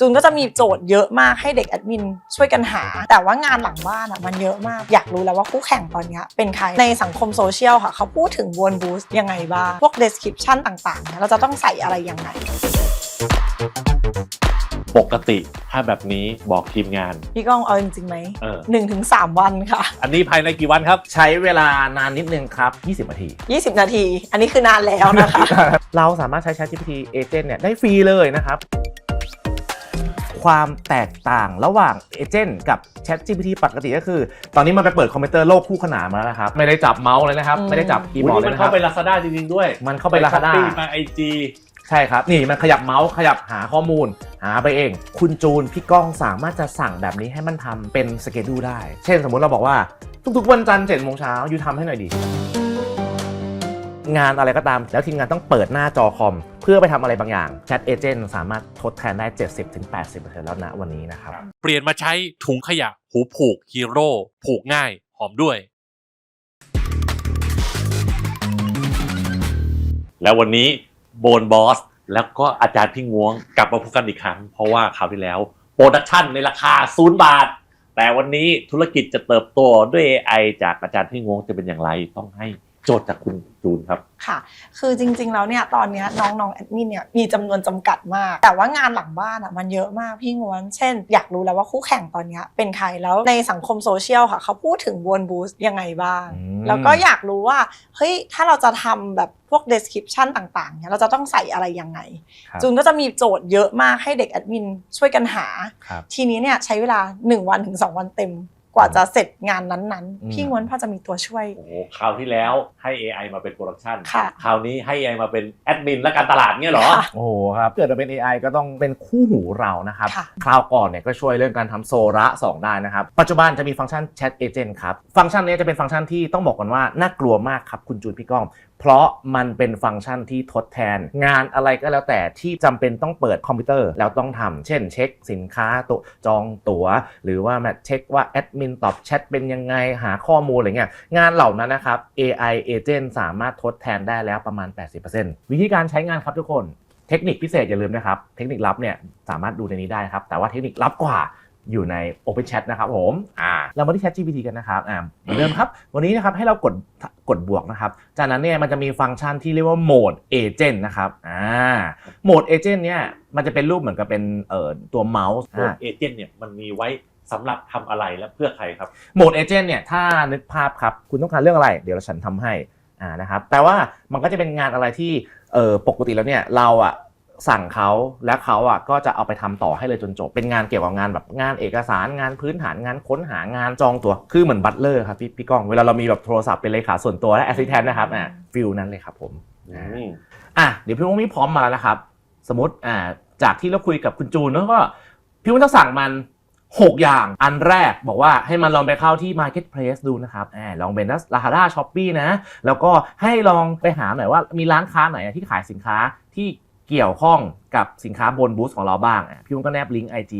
จูนก็จะมีโจทย์เยอะมากให้เด็กแอดมินช่วยกันหา แต่ว่างานหลังบ้านอะมันเยอะมาก อยากรู้แล้วว่าคู่แข่งตอนเนี้ยเป็นใคร ในสังคมโซเชียลค่ะ เขาพูดถึงวนบูสยังไงบ้าง พวก description ต่างๆเนี่ยเราจะต้องใส่อะไรยังไงปกติถ้าแบบนี้บอกทีมงาน พี่ก้องเอาจริงๆไหมเออหนึ่งถึงสามวันค่ะ อันนี้ภายในกี่วันครับ ใช้เวลานานนิดนึงครับ 20 นาที 20 นาที อันนี้คือนานแล้วนะคะ เราสามารถใช้ ChatGPT Agent เนี่ยได้ฟรีเลยนะครับ ความแตกต่างระหว่าง Agent กับ ChatGPT ปกติก็คือ ตอนนี้มันไปเปิดคอมพิวเตอร์โลกคู่ขนานมาแล้วนะครับ ไม่ได้จับเมาส์เลยนะครับอืมไม่ได้จับคีย์บอุ๊อร์ดยเลยมันนะคเข้ารับ ไป Lazada จริงๆด้วยมันเข้าไป Lazada ช้อปปี้มาไอจีใช่ครับ นี่มันขยับเมาส์ขยับหาข้อมูล หาไปเอง คุณจูนพี่ก้องสามารถจะสั่งแบบนี้ให้มันทำเป็นสเกดูได้ เช่นสมมุติเราบอกว่าทุกๆวันจันทร์เจ็ดโมงเช้ายูทำให้หน่อยดีงานอะไรก็ตาม แล้วทีมงานต้องเปิดหน้าจอคอม เพื่อไปทำอะไรบางอย่าง Chat Agent สามารถทดแทนได้ 70-80%แล้วนะวันนี้นะครับ เปลี่ยนมาใช้ถุงขยะหูผูกฮีโร่ผูกง่าย หอมด้วย แล้ววันนี้โบนบอส แล้วก็อาจารย์พี่งวงกลับมาพบกันอีกครั้ง เพราะว่าคราวที่แล้ว โปรดักชั่นในราคาศูนย์บาท แต่วันนี้ธุรกิจจะเติบโตด้วย AI จากอาจารย์พี่งวงจะเป็นอย่างไรต้องให้ โจทย์จากคุณจูนครับ ค่ะ คือจริง ๆ แล้วเนี่ยตอนเนี้ยน้องๆแอดมินเนี่ยมีจำนวนจำกัดมาก แต่ว่างานหลังบ้านอะมันเยอะมากพี่งวน เช่น อยากรู้แล้วว่าคู่แข่งตอนเนี้ยเป็นใครแล้วในสังคมโซเชียลค่ะ เขาพูดถึงวนบูสยังไงบ้าง อืม แล้วก็อยากรู้ว่าเฮ้ยถ้าเราจะทำแบบพวก description ต่างๆเนี่ยเราจะต้องใส่อะไรยังไง ครับจูนก็จะมีโจทย์เยอะมากให้เด็กแอดมินช่วยกันหา ครับ ทีนี้เนี่ยใช้เวลา 1 วันถึง 2 วันเต็ม กว่าจะเสร็จงานนั้นอืมๆพี่งวนพอจะมีตัวช่วย โอ้โหคราวที่แล้วให้ AI มาเป็นโปรดักชันค่ะ คราวนี้ให้ AI มาเป็นแอดมินและการตลาดเงี้ยเหรอ ค่ะ โอ้โหครับเกิดมาเป็น AI ก็ต้องเป็นคู่หูเรานะครับ ค่ะ คราวก่อนเนี่ยก็ช่วยเรื่องการทำโซระ2ได้นะครับ ปัจจุบันจะมีฟังก์ชัน Chat Agent ครับ ฟังก์ชันนี้จะเป็นฟังก์ชันที่ต้องบอกกันว่าน่ากลัวมากครับ คุณจูนพี่ก้องเพราะมันเป็นฟังก์ชันที่ทดแทน งานอะไรก็แล้วแต่ที่จำเป็นต้องเปิดคอมพิวเตอร์แล้วต้องทำเช่นเช็คสินค้าตัวจองตั๋ว หรือว่าแบบเช็คว่าแอดมินตอบแชทเป็นยังไงหาข้อมูลอะไรเงี้ยงานเหล่านั้นนะครับ AI Agent สามารถทดแทนได้แล้วประมาณ 80%วิธีการใช้งานครับทุกคน เทคนิคพิเศษอย่าลืมนะครับ เทคนิคลับเนี่ยสามารถดูในนี้ได้ครับ แต่ว่าเทคนิคลับกว่า อยู่ใน Open Chat นะครับผมอ่าเรามาที่ Chat GPT กันนะครับอ่าเหมือนเดิมครับ วันนี้นะครับให้เรากดกดบวกนะครับ จากนั้นเนี่ยมันจะมีฟังก์ชันที่เรียกว่า Mode Agent นะครับอ่า Mode Agent เนี่ยมันจะเป็นรูปเหมือนกับเป็นเอ่อตัวเมาส์โหมดเอเจนต์เนี่ยมันมีไว้สำหรับทำอะไรและเพื่อใครครับโหมดเอเจนต์เนี่ยถ้านึกภาพครับคุณต้องการเรื่องอะไร เดี๋ยวฉันทำให้อ่านะครับแต่ว่ามันก็จะเป็นงานอะไรที่เออปกติแล้วเนี่ยเราอะ สั่งเขาและเขาอะก็จะเอาไปทำต่อให้เลยจนจบ เป็นงานเกี่ยวกับงานแบบงานเอกสารงานพื้นฐานงานค้นหางานจองตัว คือเหมือนบัตเลอร์ครับพี่พี่ก้องเวลาเรามีแบบโทรศัพท์เป็นเลขาส่วนตัวและแอสซิสแตนต์นะครับอ่าฟิลนั้นเลยครับผมอืมอะเดี๋ยวพี่วุ้งมีพร้อมมาแล้วนะครับ สมมติอ่าจากที่เราคุยกับคุณจูนแล้วก็พี่วุ้งจะสั่งมัน 6 อย่างอันแรกบอกว่าให้มันลองไปเข้าที่ Marketplace ดูนะครับอ่าลองเป็น Lazada Shopee นะ แล้วก็ให้ลองไปหาหน่อยว่ามีร้านค้าไหนที่ขายสินค้าที่ เกี่ยวข้องกับสินค้าบนบูธของเราบ้างพี่วุ้งก็แนบลิงก์ IG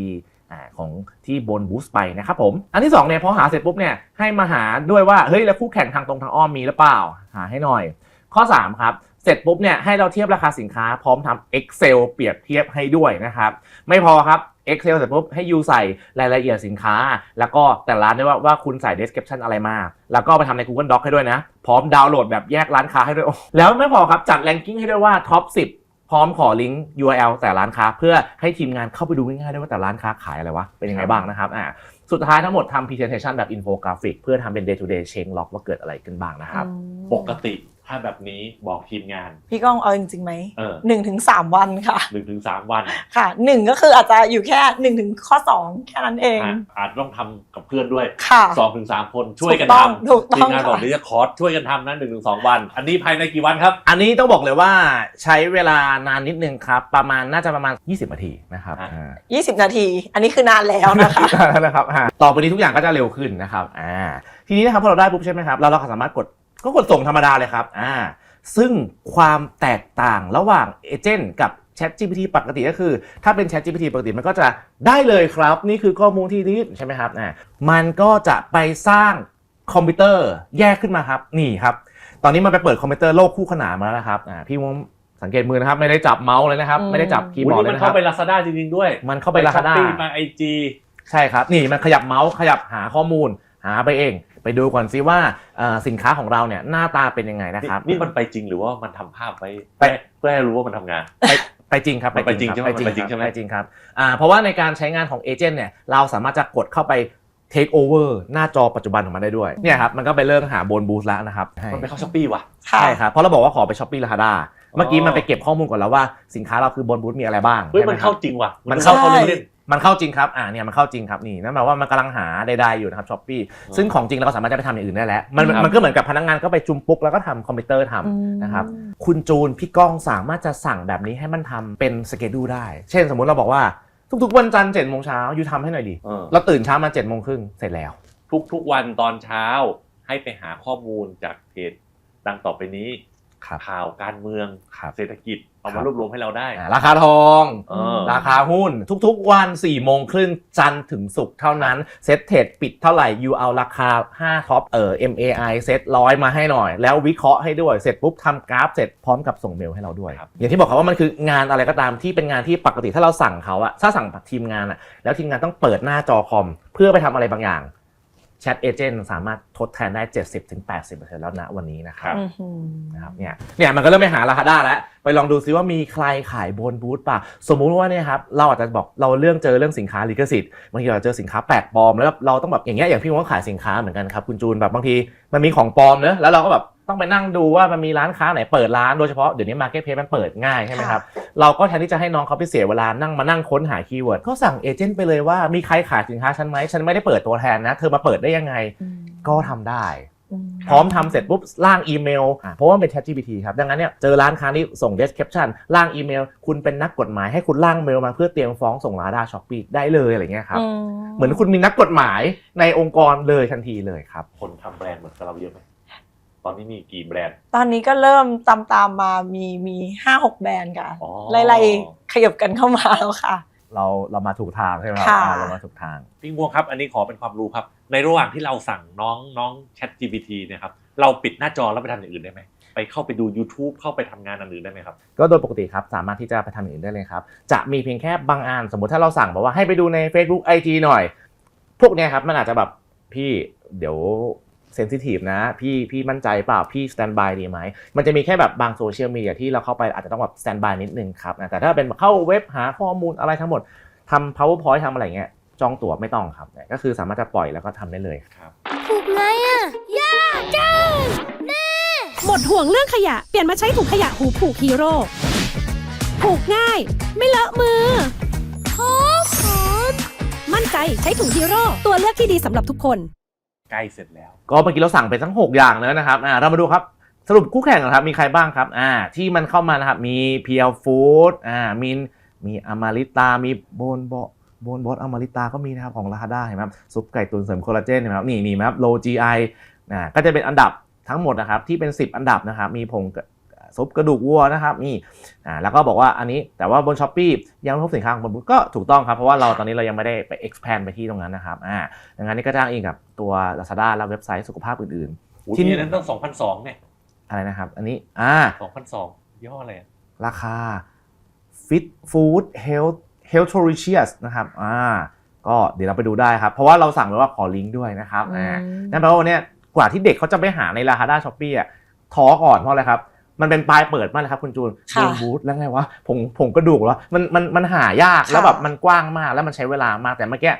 อ่าของที่บนบูสไปนะครับผม อันที่2เนี่ยพอหาเสร็จปุ๊บเนี่ยให้มาหาด้วยว่าเฮ้ยแล้วคู่แข่งทางตรงทางอ้อมมีหรือเปล่า หาให้หน่อย ข้อ 3 ครับ เสร็จปุ๊บเนี่ยให้เราเทียบราคาสินค้าพร้อมทำ Excel เปรียบเทียบให้ด้วยนะครับ ไม่พอครับ Excel เสร็จปุ๊บให้ยูใส่รายละเอียดสินค้า แล้วก็แต่ละร้านด้วยว่าว่าคุณใส่ description อะไรมา แล้วก็ไปทำใน Google Doc ให้ด้วยนะ พร้อมดาวน์โหลดแบบแยกร้านค้าให้ด้วยแล้วไม่พอครับจัด ranking ให้ด้วยว่า top 10 พร้อมขอลิงก์ URL แต่ร้านค้า เพื่อให้ทีมงานเข้าไปดูง่ายๆด้วยว่าแต่ร้านค้าขายอะไรวะ เป็นยังไงบ้างนะครับอ่าสุดท้ายทั้งหมดทำ presentation แบบ infographic เพื่อทำเป็น day to day chain log ว่าเกิดอะไรขึ้นบ้างนะครับอืมปกติถ้าแบบนี้บอกทีมงาน พี่ก้องเอาจริงๆไหมเออหนึ่งถึงสามวันค่ะ หนึ่งถึงสามวันค่ะหนึ่งก็คืออาจจะอยู่แค่หนึ่งถึงข้อสองแค่นั้นเอง อะอาจต้องทำกับเพื่อนด้วยค่ะสองถึงสามคนช่วยกันถูกต้องทำถูกต้องทีมงานบอกค่ะ เดี๋ยวจะคอร์สช่วยกันทำนะหนึ่งถึงสองวัน อันนี้ภายในกี่วันครับ อันนี้ต้องบอกเลยว่าใช้เวลานานนิดนึงครับ ประมาณน่าจะประมาณ 20นาทีนะครับอะอ่า20นาที อันนี้คือนานแล้วนะคะ นะครับอ่าต่อไปนี้ทุกอย่างก็จะเร็วขึ้นนะครับอ่าทีนี้นะครับพอเราได้ปุ๊บใช่ไหมครับเราเราก็สามารถกด ก็กดส่งธรรมดาเลยครับอ่าซึ่งความแตกต่างระหว่างเอเจนต์กับ Chat GPT ปกติก็คือ ถ้าเป็น Chat GPT ปกติมันก็จะได้เลยครับ นี่คือข้อมูลที่นี่ใช่ไหมครับอ่ามันก็จะไปสร้างคอมพิวเตอร์แยกขึ้นมาครับนี่ครับตอนนี้มันไปเปิดคอมพิวเตอร์โลกคู่ขนานมาแล้วนะครับอ่าพี่วงสังเกตมือนะครับไม่ได้จับเมาส์เลยนะครับอืมไม่ได้จับคีย์อุ๊บยอร์ดนี่เลยมันนะคเข้ารับไปลาซาด้าจริงๆด้วย มันเข้าไปลาคาด้ามาไอจีใช่ครับ นี่มันขยับเมาส์ขยับหาข้อมูลหาไปเอง ไปดูก่อนซิว่าเอ่อสินค้าของเราเนี่ยหน้าตาเป็นยังไงนะครับ นี่มันไปจริงหรือว่ามันทำภาพไว้ไป เพื่อให้รู้ว่ามันทำงาน ไปไปจริงครับมันไปจริงใช่ไหมไปจริงมันไปจริงคใช่รับไหม ไปจริงครับอ่าเพราะว่าในการใช้งานของเอเจนต์เนี่ยเราสามารถจะกดเข้าไป take over หน้าจอปัจจุบันของมันได้ด้วยเนี่ยครับมันก็ไปเริ่มหาบนบูสแล้วนะครับมันไปเข้าช้อปปี้ว่ะ ค่ะ ใช่ครับเพราะเราบอกว่าขอไปช้อปปี้ลาคาด้าเมื่อกี้อ๋อมันไปเก็บข้อมูลก่อนแล้วว่าสินค้าเราคือบนบูธมีอะไรบ้างเฮ้ยมันใช่ไหเข้าครับ จริงว่ะมันเข้า เขาเล่น มันเข้าจริงครับ อ่าเนี่ยมันเข้าจริงครับนี่นั่นหมายว่ามันกำลังหาใดๆอยู่นะครับช้อปปี้อ๋อซึ่งของจริงเราก็สามารถจะไปทำอย่างอื่นได้แล้ว มันครับมันก็เหมือนกับพนักงานก็ไปจุมปุ๊กแล้วก็ทำคอมพิวเตอร์ทำอืมนะครับคุณจูนพี่ก้องสามารถจะสั่งแบบนี้ให้มันทำเป็นสเกดูได้ เช่นสมมุติเราบอกว่าทุกๆวันจันทร์เจ็ดโมงเช้าอยู่ทำให้หน่อยดิเออ เราตื่นเช้ามาเจ็ดโมงครึ่งเสร็จแล้ว ทุกทุกๆวันตอนเช้าให้ไปหาข้อมูลจากเพจดังต่อไปนี้ครับ ข่าวการเมืองครับเศรษฐกิจเอาครัมาบรวบรวมให้เราได้อ่าราคาทองเออราคาหุ้นทุกๆวัน4ี่โมงครึ่งจันทร์ถึงศุกร์เท่านั้น เซ็ตเทรดปิดเท่าไหร่ยูเอาราคา 5 ท็อปเอ่อ MAI เซ็ตร้อยมาให้หน่อย แล้ววิเคราะห์ให้ด้วย เสร็จปุ๊บทำกราฟเสร็จพร้อมกับส่งเมลให้เราด้วยครับอย่างที่บอกครับว่ามันคืองานอะไรก็ตามที่เป็นงานที่ปกติถ้าเราสั่งเขาอะถ้าสั่งทีมงานอะแล้วทีมงานต้องเปิดหน้าจอคอม เพื่อไปทำอะไรบางอย่าง แชทเอเจนต์สามารถทดแทนได้ 70-80%แล้วนะวันนี้นะครับอื้อหือนะครับเนี่ยเนี่ยมันก็เริ่มไปหาราคาได้แล้ว ไปลองดูซิว่ามีใครขายบนบูธป่ะ สมมุติว่าเนี่ยครับเราอาจจะบอกเราเรื่องเจอเรื่องสินค้าลิขสิทธิ์บางทีเราเจอสินค้าแปลกปลอมแล้วเราต้องแบบอย่างเงี้ยอย่างพี่ว่าขายสินค้าเหมือนกันครับคุณจูนแบบบางทีมันมีของปลอมเนอะแล้วเราก็แบบ ต้องไปนั่งดูว่ามันมีร้านค้าไหนเปิดร้านโดยเฉพาะเดี๋ยวนี้มาร์เก็ตเพมันเปิดง่ายใช่ไหมครับ เราก็แทนที่จะให้น้องเขาไปเสียเวลานั่งมานั่งค้นหาคีย์เวิร์ดก็สั่งเอเจนต์ไปเลยว่ามีใครขายสินค้าฉันไหมฉันไม่ได้เปิดตัวแทนนะเธอมาเปิดได้ยังไงอืมก็ทำได้อืมพร้อมทำเสร็จปุ๊บร่างอีเมลอะเพราะว่ามันเป็น ChatGPT ครับดังนั้นเนี่ยเจอร้านค้าที่ส่ง description ร่างอีเมล คุณเป็นนักกฎหมายให้คุณร่างเมลมาเพื่อเตรียมฟ้องส่งลาด้าช้อปปี้ได้เลยอะไรเงี้ยครับเหมือนคุณมีนักกฎหมายในองค์กรเลยทันทีเลยครับคนทำแบรนด์เหมือนกับเราเยอะไหม ตอนนี้มีกี่แบรนด์ ตอนนี้ก็เริ่มตามตามๆมามีมีห้าหกแบรนด์ค่ะอ๋อ ไล่ๆขยับกันเข้ามาแล้วค่ะ เราเรามาถูกทางใช่ไหมครับค่ะ อ่าเรามาถูกทาง พี่งวงครับ อันนี้ขอเป็นความรู้ครับ ในระหว่างที่เราสั่งน้องน้อง Chat GPT เนี่ยครับ เราปิดหน้าจอแล้วไปทำอย่างอื่นได้ไหม ไปเข้าไปดู YouTube เข้าไปทำงานอันอื่นได้ไหมครับ ก็โดยปกติครับสามารถที่จะไปทำอย่างอื่นได้เลยครับ จะมีเพียงแค่บางอันสมมุติถ้าเราสั่งบอกว่าให้ไปดูใน Facebook IG หน่อย พวกเนี้ยครับมันอาจจะแบบพี่เดี๋ยว เซนซิทีฟนะ พี่พี่มั่นใจเปล่าพี่สแตนบายดีไหม มันจะมีแค่แบบบางโซเชียลมีเดียที่เราเข้าไปอาจจะต้องแบบสแตนบายนิดนึงครับแต่ถ้าเป็นเข้าเว็บหาข้อมูลอะไรทั้งหมดทำ powerpoint ทำอะไรเงี้ยจองตั๋วไม่ต้องครับ ก็คือสามารถจะปล่อยแล้วก็ทำได้เลยครับถูกไงอะยากจังแน่หมดห่วงเรื่องขยะ เปลี่ยนมาใช้ถุงขยะหูผูกฮีโร่ผูกง่าย ไม่เลอะมือขอขอมั่นใจใช้ถุงฮีโร่ตัวเลือกที่ดีสำหรับทุกคนใก ล้เสร็จแล้ว ก็เมื่อกี้เราสั่งไปทั้ง 6 อย่างแล้วนะครับอ่าเรามาดูครับสรุปคู่แข่งนะครับมีใครบ้างครับอ่าที่มันเข้ามานะครับมีเพียวฟู้ดอ่ามีมีอมาริตา มีโบนบอโบนบอสอมาริตาก็มีนะครับของลาคาด้าเห็นไหมครับซุปไก่ตุนเสริมคอลลาเจนเห็นไหมครับนี่นี่ครับโลจีไอนะก็จะเป็นอันดับทั้งหมดนะครับที่เป็น 10 อันดับนะครับมีผง ซุปกระดูกวัวนะครับนี่อ่าแล้วก็บอกว่าอันนี้แต่ว่าบนช้อปปียังไม่พบสินค้าของบนบูธก็ถูกต้องครับเพราะว่าเราตอนนี้เรายังไม่ได้ไป expand ไปที่ตรงนั้นนะครับอ่าดังนั้นนี่ก็จ้างอิงกับตัว Lazada และเว็บไซต์สุขภาพอื่นอุ้ยที่นี่นั้นต้อง2,002เนี่ยๆอะไรนะครับ อันนี้อ่า2,002ย่ห้ออะไรอะราคา Fit Food Health Healthoricious นะครับอ่าก็เดี๋ยวเราไปดูได้ครับ เพราะว่าเราสั่งไว้ว่าขอลิงก์ด้วยนะครับอ่านั่นแปลว่าวันเนี้ยกว่าที่เด็กเขาจะไปหาใน Lazada Shopee อะท้อก่อนเพราะอะไรครับ มันเป็นปลายเปิดมากเลยครับคุณจูนค่ะดูบูธแล้วไงวะผงผงกระดูกแล้วมันมันมันหายากแล้วแบบมันกว้างมากแล้วมันใช้เวลามากแต่เมื่อกี้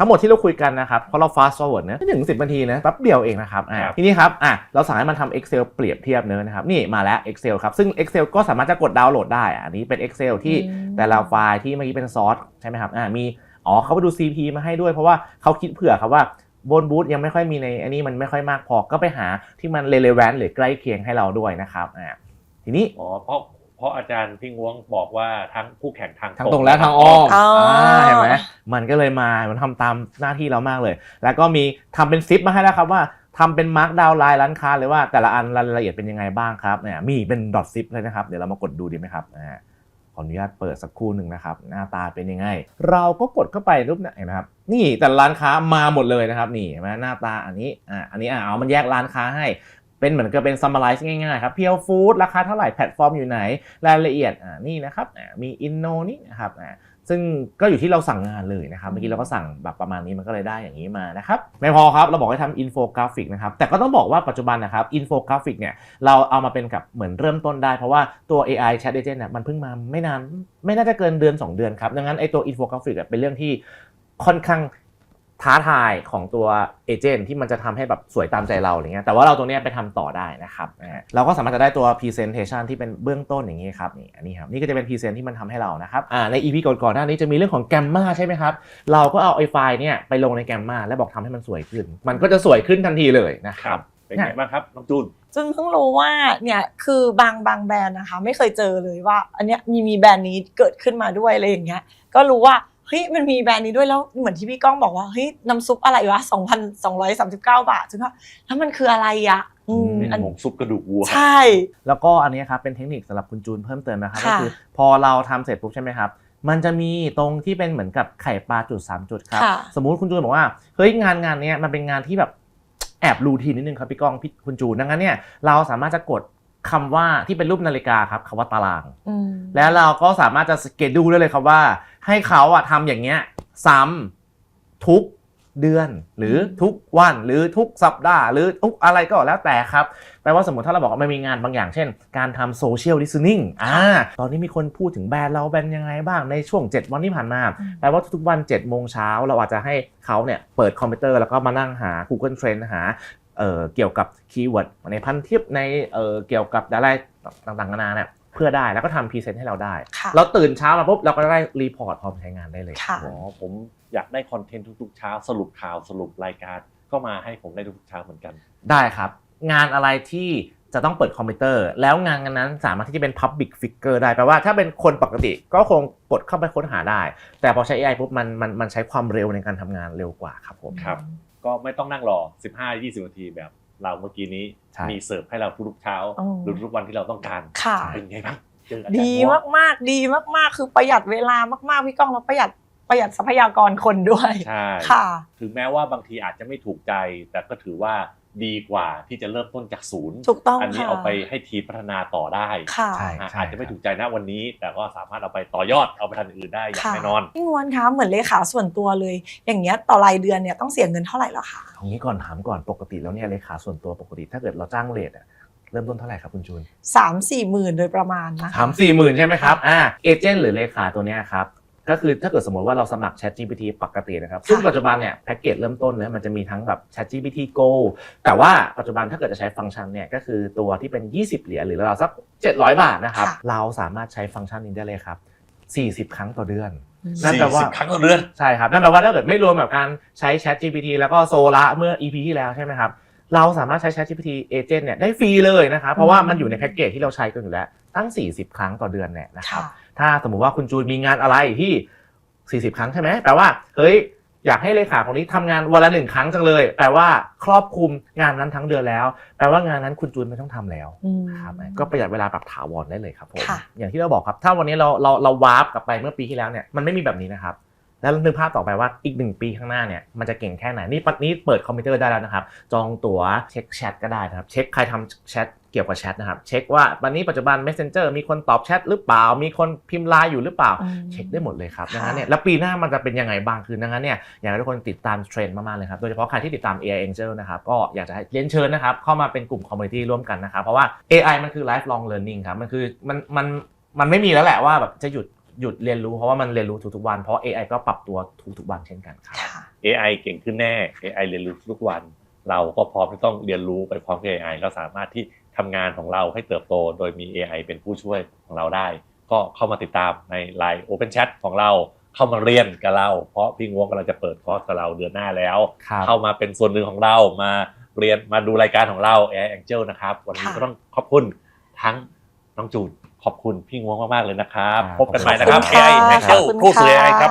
ทั้งหมดที่เราคุยกันนะครับเพราะเรา fast forward นะไม่ถึง 10นาทีนะแป๊บเดียวเองนะครับอ่าครับ ทีนี้ครับอะเราสามารถมันทำ Excel เปรียบเทียบเนื้อะนะครับนี่มาแล้ว Excel ครับซึ่ง Excel ก็สามารถจะกดดาวน์โหลดได้อะอันนี้เป็น Excel ที่ อืม แต่ละไฟล์ที่เมื่อกี้เป็นซอสใช่ไหมครับ อ่า มี อ๋อ เขาไปดู CP มาให้ด้วยเพราะว่าเขาคิดเผื่อครับว่า บนบูธยังไม่ค่อยมีในอันนี้มันไม่ค่อยมากพอก็ไปหาที่มัน relevant หรือใกล้เคียงให้เราด้วยนะครับอ่าทีนี้อ๋อเพราะเพราะอาจารย์พี่งวงบอกว่าทั้งคู่แข่งทางทางตรงและทางอ้อมอ๋ออ่าเห็นไหมมันก็เลยมามันทำตามหน้าที่เรามากเลย แล้วก็มีทำเป็นซิปมาให้แล้วครับว่าทำเป็นมาร์กดาวน์ไลน์ร้านค้าเลยว่าแต่ละอันรายละเอียดเป็นยังไงบ้างครับเนี่ยมีเป็นดอทซิปเลยนะครับ เดี๋ยวเรามากดดูดีไหมครับอ่าข ออนุญาตเปิดสักครู่หนึ่งนะครับ หน้าตาเป็นยังไง เราก็กดเข้าไปรูปนี่ยเห็นไหมครับ นี่แต่ร้านค้ามาหมดเลยนะครับนี่เห็นไหมหน้าตาอันนี้อ่าอันนี้อ่าเอามันแยกร้านค้าให้เป็นเหมือนกับเป็นซัมมาไลซ์ง่ายๆครับเพียวฟู้ดราคาเท่าไหร่แพลตฟอร์มอยู่ไหน รายละเอียดอ่านี่นะครับอ่ามีอินโนนี่นะครับอ่า ซึ่งก็อยู่ที่เราสั่งงานเลยนะครับ เมื่อกี้เราก็สั่งแบบประมาณนี้มันก็เลยได้อย่างนี้มานะครับ ไม่พอครับ เราบอกให้ทำอินโฟกราฟิกนะครับ แต่ก็ต้องบอกว่าปัจจุบันนะครับอินโฟกราฟิกเนี่ยเราเอามาเป็นกับเหมือนเริ่มต้นได้ เพราะว่าตัว AI Chat Agent เนี่ยมันเพิ่งมาไม่นาน ไม่น่าจะเกินเดือน 2 เดือนครับ ดังนั้นไอตัวอินโฟกราฟิกเป็นเรื่องที่ค่อนข้าง ท้าทายของตัวเอเจนต์ที่มันจะทำให้แบบสวยตามใจเราอะไรเงี้ยแต่ว่าเราตรงเนี้ยไปทำต่อได้นะครับอ่าเราก็สามารถจะได้ตัว Presentation ที่เป็นเบื้องต้นอย่างนี้ครับนี่อันนี้ครับนี่ก็จะเป็น Present ที่มันทำให้เรานะครับอ่าใน EP ก่อนๆหน้านี้จะมีเรื่องของแกมมาใช่ไหมครับ เราก็เอาไอไฟล์เนี่ยไปลงในแกมมาแล้วบอกทำให้มันสวยขึ้น มันก็จะสวยขึ้นทันทีเลยนะคครัรับบเป็นไงบ้างครับน้องจูนจนเพิ่งรู้ว่าเนี่ยคือบางบางแบรนด์นะคะ ไม่เคยเจอเลยว่า อันเนี้ยมีมีแบรนด์นี้เกิดขึ้นมาด้วยอะไรอย่างเงี้ยก็รู้ว่า เฮ้ยมันมีแบรนด์นี้ด้วยแล้วเหมือนที่พี่ก้องบอกว่าเฮ้ยน้ำซุปอะไรวะ2,239 บาทจนว่าแล้วมันคืออะไรอะอืมเป็นอันหมงซุปกระดูกวัวใช่ แล้วก็อันนี้ครับเป็นเทคนิคสำหรับคุณจูนเพิ่มเติมนะครับก็ค่ะคือพอเราทำเสร็จปุ๊บใช่ไหมครับมันจะมีตรงที่เป็นเหมือนกับไข่ปลาจุดสามจุดครับค่ะสมมุติคุณจูนบอกว่าเฮ้ยงานงานเนี้ยมันเป็นงานที่แบบแอบรูทีนนิดนึงครับพี่ก้องพี่คุณจูนดังนั้นเนี่ยเราสามารถจะกด คำว่าที่เป็นรูปนาฬิกาครับคำว่าตารางอืมแล้วเราก็สามารถจะสเกจดูได้เลยครับว่า ให้เขาอะทำอย่างเงี้ยซ้ำทุกเดือน หรือทุกวันหรือทุกสัปดาห์ หรือทุกอะไรก็แล้วแต่ครับแปลว่าสมมติถ้าเราบอกว่ามันมีงานบางอย่างเช่น การทำโซเชียลลิสติ้งอ่าตอนนี้มีคนพูดถึงแบรนด์เราแบรนด์ยังไงบ้างในช่วง 7 วันที่ผ่านมาอืมแปลว่าทุกๆวัน7โมงเช้าเราอาจจะให้เขาเนี่ยเปิดคอมพิวเตอร์แล้วก็มานั่งหา Google Trend หา เอ่อเกี่ยวกับคีย์เวิร์ดในพันทิปในเอ่อเกี่ยวกับอะไรต่างๆนานาเนี่ยเพื่อได้แล้วก็ทำพรีเซนต์ให้เราได้ค่ะเราตื่นเช้ามาปุ๊บเราก็ได้รีพอร์ตพร้อมใช้งานได้เลยค่ะอ๋อผมอยากได้คอนเทนต์ทุกๆเช้าสรุปข่าวสรุปรายการก็มาให้ผมได้ทุกๆเช้าเหมือนกัน ได้ครับ งานอะไรที่จะต้องเปิดคอมพิวเตอร์ แล้วงานนั้นสามารถที่จะเป็น Public Figure ได้แปลว่าถ้าเป็นคนปกติก็คงกดเข้าไปค้นหาได้ แต่พอใช้ AI ปุ๊บมันมันมันใช้ความเร็วในการทำงานเร็วกว่าครับผมครับ ก็ไม่ต้องนั่งรอ 15-20 นาทีแบบเราเมื่อกี้นี้ใช่มีเสิร์ฟให้เราทุกๆเช้าอ๋อหรือทุกวันที่เราต้องการค่ะเป็นไงบ้างเจออาจารย์ดีม้วงมากๆดีมากๆ คือประหยัดเวลามากๆพี่ก้องแล้วประหยัดประหยัดทรัพยากรคนด้วยใช่ค่ะ ถึงแม้ว่าบางทีอาจจะไม่ถูกใจ แต่ก็ถือว่า ดีกว่าที่จะเริ่มต้นจากศูนย์ถูกต้องอันนี้ค่ะเอาไปให้ทีมพัฒนาต่อได้ค่ะใช่อะอาจจะไม่ถูกใจนะวันนี้ แต่ก็สามารถเอาไปต่อยอดเอาไปทำอย่างอื่นได้อย่างค่ะแน่นอนพี่งวนคะเหมือนเลขาส่วนตัวเลย อย่างเงี้ยต่อรายเดือนเนี่ยต้องเสียเงินเท่าไหร่เหรอคะตรงนี้ก่อนถามก่อนปกติแล้วเนี่ยเลขาส่วนตัวปกติ ถ้าเกิดเราจ้างเลทอะเริ่มต้นเท่าไหร่ครับคุณจูนสามสี่หมื่นโดยประมาณนะคะถามสี่หมื่นใช่ไหมครับอ่าเอเจนต์หรือเลขาตัวเนี้ยครับ ก็คือถ้าเกิดสมมติว่าเราสมัคร Chat GPT ปกตินะครับ ซึ่งปัจจุบันเนี่ยแพ็กเกจเริ่มต้นเนี่ยมันจะมีทั้งแบบ Chat GPT Go แต่ว่าปัจจุบันถ้าเกิดจะใช้ฟังก์ชันเนี่ยก็คือตัวที่เป็น 20 เหรียญหรือเราวๆสัก 700 บาทนะครับค่ะเราสามารถใช้ฟังก์ชันนี้ได้เลยครับ 40 ครั้งต่อเดือนนั่นแปลว่า40ครั้งต่อเดือนใช่ครับนั่นแปลว่าถ้าเกิดไม่รวมแบบการใช้ Chat GPT แล้วก็โซละเมื่อ EP ที่แล้วใช่ไหมครับเราสามารถใช้ Chat GPT Agent เนี่ยได้ฟรีเลยนะครับเพราะว่ามันอยู่ในแพ็กเกจที่เราใช้กันอยู่แล้วตั้ง 40 ครั้งต่อเดือนเนี่ยนะครับค่ะ ถ้าสมมุติว่าคุณจูนมีงานอะไรที่ 40 ครั้งใช่ไหมแปลว่าเฮ้ยอยากให้เลขาคนนี้ทำงานวันละหนึ่งครั้งจังเลย แปลว่าครอบคลุมงานนั้นทั้งเดือนแล้ว แปลว่างานนั้นคุณจูนไม่ต้องทำแล้วอืมครับก็ประหยัดเวลาแบบถาวรได้เลยครับผมค่ะอย่างที่เราบอกครับ ถ้าวันนี้เราเราเราวาร์ปกลับไปเมื่อปีที่แล้วเนี่ยมันไม่มีแบบนี้นะครับแล้วนึกภาพต่อไปว่าอีกหนึ่งปีข้างหน้าเนี่ยมันจะเก่งแค่ไหนนี่ปัดนี้เปิดคอมพิวเตอร์ได้แล้วนะครับ จองตั๋วเช็คแชทก็ได้นะครับ เช็คใครทำแชท เกี่ยวกับแชทนะครับ เช็คว่าวันนี้ปัจจุบัน Messenger มีคนตอบแชทหรือเปล่า มีคนพิมพ์ไลน์อยู่หรือเปล่าอืมเช็คได้หมดเลยครับค่ะดังนั้นเนี่ยแล้วปีหน้ามันจะเป็นยังไงบ้างคือดังนั้นเนี่ยอยากให้ทุกคนติดตามเทรนด์มากๆเลยครับโดยเฉพาะใครที่ติดตาม AI Angel นะครับก็อยากจะให้เรียนเชิญนะครับเข้ามาเป็นกลุ่มคอมมูนิตี้ร่วมกันนะครับเพราะว่า AI มันคือ lifelong learning ครับมันคือมันมันมันไม่มีแล้วแหละว่าแบบจะหยุดหยุดเรียนรู้เพราะว่ามันเรียนรู้ทุกๆวันเพราะ AI ก็ปรับตัวทุกๆวันเช่นกันครับค่ะ AI เก่งขึ้นแน่ AI เรียนรู้ทุกวัน เราก็พร้อมที่ต้องเรียนรู้ไปพร้อมกับ AI เราสามารถที่ ทำงานของเราให้เติบโต โดยมี AI เป็นผู้ช่วยของเราได้ ก็เข้ามาติดตามใน Line Open Chat ของเราเข้ามาเรียนกับเรา เพราะพี่งวงกำลังจะเปิดคอร์สกับเราเดือนหน้าแล้วครับเข้ามาเป็นส่วนหนึ่งของเรามาเรียนมาดูรายการของเรา AI Angel นะครับ วันนี้ค่ะก็ต้องขอบคุณทั้งน้องจูนขอบคุณพี่งวงมากๆเลยนะครับครับพบกันใหม่นะครับขอบคุณค่ะ AI Angel ขอบคุณผู้สื่อค่ะ AI ครับ